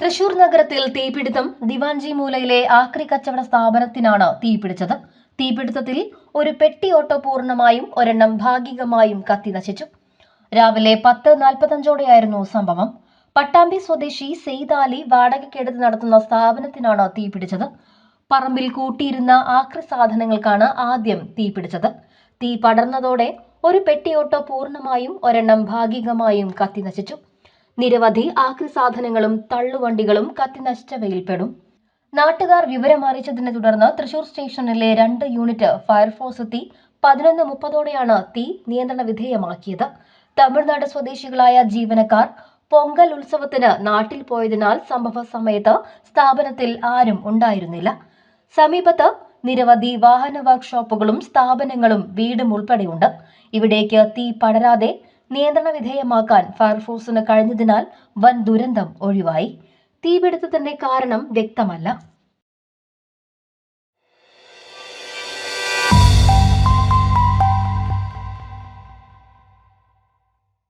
തൃശൂർ നഗരത്തിൽ തീപിടുത്തം ദിവാൻജി മൂലയിലെ ആക്രി കച്ചവട സ്ഥാപനത്തിനാണ് തീപിടിച്ചത്. തീപിടുത്തത്തിൽ ഒരു പെട്ടി ഓട്ടോ പൂർണമായും ഒരെണ്ണം ഭാഗികമായും കത്തി നശിച്ചു. രാവിലെ പത്ത് നാൽപ്പത്തഞ്ചോടെയായിരുന്നു സംഭവം. പട്ടാമ്പി സ്വദേശി സെയ്ദ് അലി വാടകയ്ക്കെടുത്ത് നടത്തുന്ന സ്ഥാപനത്തിനാണ് തീപിടിച്ചത്. പറമ്പിൽ കൂട്ടിയിരുന്ന ആക്രി സാധനങ്ങൾക്കാണ് ആദ്യം തീപിടിച്ചത്. തീ പടർന്നതോടെ ഒരു പെട്ടി ഓട്ടോ പൂർണമായും ഒരെണ്ണം ഭാഗികമായും കത്തി നശിച്ചു. നിരവധി ആക്രി സാധനങ്ങളും തള്ളുവണ്ടികളും കത്തിനശിച്ചവയിൽപ്പെടും നാട്ടുകാർ വിവരമറിയിച്ചതിനെ തുടർന്ന് തൃശൂർ സ്റ്റേഷനിലെ രണ്ട് യൂണിറ്റ് ഫയർഫോഴ്സ് എത്തി. പതിനൊന്ന് മുപ്പതോടെയാണ് തീ നിയന്ത്രണ വിധേയമാക്കിയത്. തമിഴ്നാട് സ്വദേശികളായ ജീവനക്കാർ പൊങ്കൽ ഉത്സവത്തിന് നാട്ടിൽ പോയതിനാൽ സംഭവ സമയത്ത് സ്ഥാപനത്തിൽ ആരും ഉണ്ടായിരുന്നില്ല. സമീപത്ത് നിരവധി വാഹന വർക്ക്ഷോപ്പുകളും സ്ഥാപനങ്ങളും വീടും ഉൾപ്പെടെയുണ്ട്. ഇവിടേക്ക് തീ പടരാതെ നിയന്ത്രണ വിധേയമാക്കാൻ ഫയർഫോഴ്സിന് കഴിഞ്ഞതിനാൽ വൻ ദുരന്തം ഒഴിവായി. തീപിടുത്തത്തിന്റെ കാരണം വ്യക്തമല്ല.